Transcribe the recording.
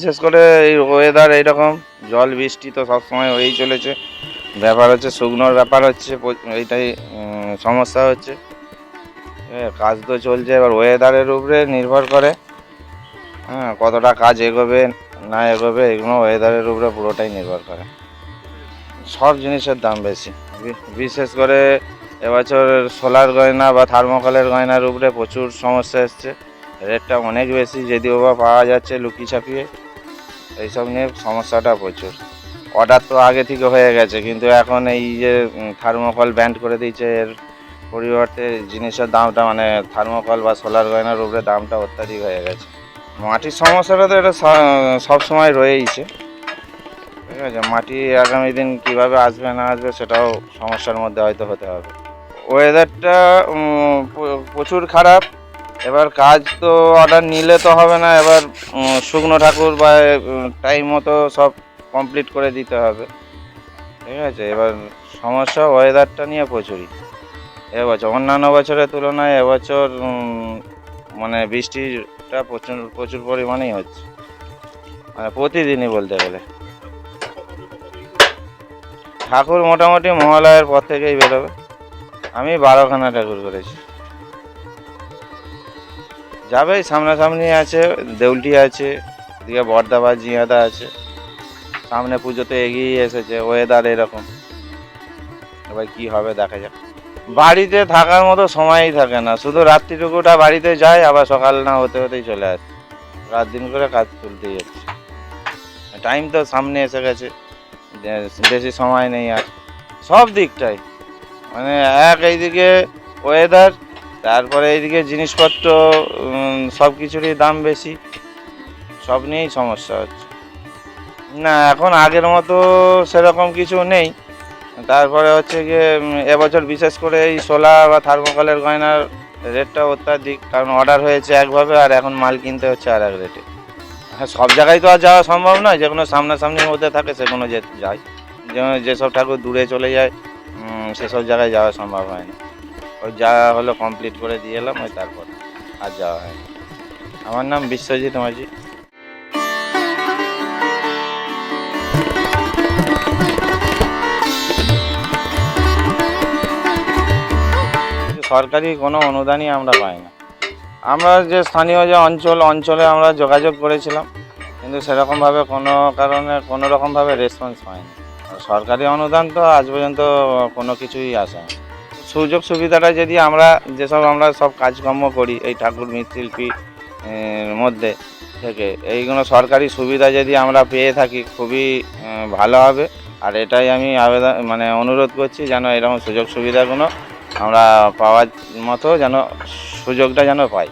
বিশেষ করে এই ওয়েদার এইরকম, জল, বৃষ্টি তো সবসময় হয়েই চলেছে। ব্যাপার হচ্ছে শুকনোর ব্যাপার হচ্ছে এইটাই সমস্যা হচ্ছে। কাজ তো চলছে, এবার ওয়েদারের উপরে নির্ভর করে। হ্যাঁ কতটা কাজ এগোবে, না এগোবে, এগুলো ওয়েদারের উপরে পুরোটাই নির্ভর করে। সব জিনিসের দাম বেশি। বিশেষ করে এবছর সোলার গয়না বা থার্মোকলের গয়নার উপরে প্রচুর সমস্যা এসছে। রেটটা অনেক বেশি, যদিও বা পাওয়া যাচ্ছে লুকিয়ে ছাপিয়ে এইসব নিয়ে সমস্যাটা প্রচুর। অর্ডার তো আগে থেকে হয়ে গেছে, কিন্তু এখন এই যে থার্মোকল ব্যান্ড করে দিয়েছে, এর পরিবর্তে জিনিসের দামটা মানে থার্মোকল বা সোলার গয়নার উপরে দামটা অত্যাধিক হয়ে গেছে। মাটির সমস্যাটা তো এটা সব সময় রয়েইছে। ঠিক আছে, মাটি আগামী দিন কীভাবে আসবে, না আসবে সেটাও সমস্যার মধ্যে হয়তো হতে হবে। ওয়েদারটা প্রচুর খারাপ। এবার কাজ তো অর্ডার নিলে তো হবে না, এবার শুকনো ঠাকুর বা টাইম মতো সব কমপ্লিট করে দিতে হবে। ঠিক আছে, এবার সমস্যা ওয়েদারটা নিয়ে প্রচুরই। এবছর অন্যান্য বছরের তুলনায় এবছর মানে বৃষ্টিটা প্রচুর প্রচুর পরিমাণেই হচ্ছে। মানে প্রতিদিনই বলতে গেলে। ঠাকুর মোটামুটি মহালয়ের পর থেকেই বেরোবে। আমি বারোখানা ঠাকুর করেছি। যাবে, সামনাসামনি আছে, দেউলটি আছে, এদিকে বর্দা বা জিয়াদা আছে। সামনে পুজোতে এগিয়ে এসেছে ওয়েদার এরকম। এবার কি হবে দেখা যাক। বাড়িতে থাকার মতো সময়ই থাকে না, শুধু রাত্রিটুকুটা বাড়িতে যায়, আবার সকাল না হতে হতেই চলে আসে। রাত দিন করে কাজ তুলতেই যাচ্ছে টাইম তো সামনে এসে গেছে বেশি সময় নেই আর। সব দিকটাই। মানে এক এইদিকে ওয়েদার তারপরে এইদিকে জিনিসপত্র সব কিছুরই দাম বেশি। সব নিয়েই সমস্যা হচ্ছে। না, এখন আগের মতো সেরকম কিছু নেই। তারপরে হচ্ছে গিয়ে এবছর বিশেষ করে এই সোলা বা থার্মোকলের গয়নার রেটটা অত্যাধিক, কারণ অর্ডার হয়েছে একভাবে আর এখন মাল কিনতে হচ্ছে আর এক রেটে। হ্যাঁ সব জায়গায় তো আর যাওয়া সম্ভব নয়, যে কোনো সামনাসামনির মধ্যে থাকে সেগুলো যে যায়। যেমন যেসব ঠাকুর দূরে চলে যায় সেসব জায়গায় যাওয়া সম্ভব হয় না। ওই যা হলো কমপ্লিট করে দিয়ে এলাম, ওই তারপর আর যাওয়া হয়নি। আমার নাম বিশ্বজিৎ মাঝি। সরকারি কোনো অনুদানই আমরা পাই না। আমরা যে স্থানীয় যে অঞ্চল, অঞ্চলে আমরা যোগাযোগ করেছিলাম, কিন্তু সেরকমভাবে কোনো কারণে, কোনো রকমভাবে রেসপন্স হয়নি। সরকারি অনুদান তো আজ পর্যন্ত কোনো কিছুই আসে না সুযোগ সুবিধাটা যদি আমরা, যেসব আমরা সব কাজকর্ম করি, এই ঠাকুর, মৃৎশিল্পী মধ্যে থেকে, এইগুলো সরকারি সুবিধা যদি আমরা পেয়ে থাকি, খুবই ভালো হবে। আর এটাই আমি আবেদন মানে অনুরোধ করছি, যেন এরকম সুযোগ সুবিধাগুলো আমরা পাওয়ার মতো যেন সুযোগটা যেন পাই।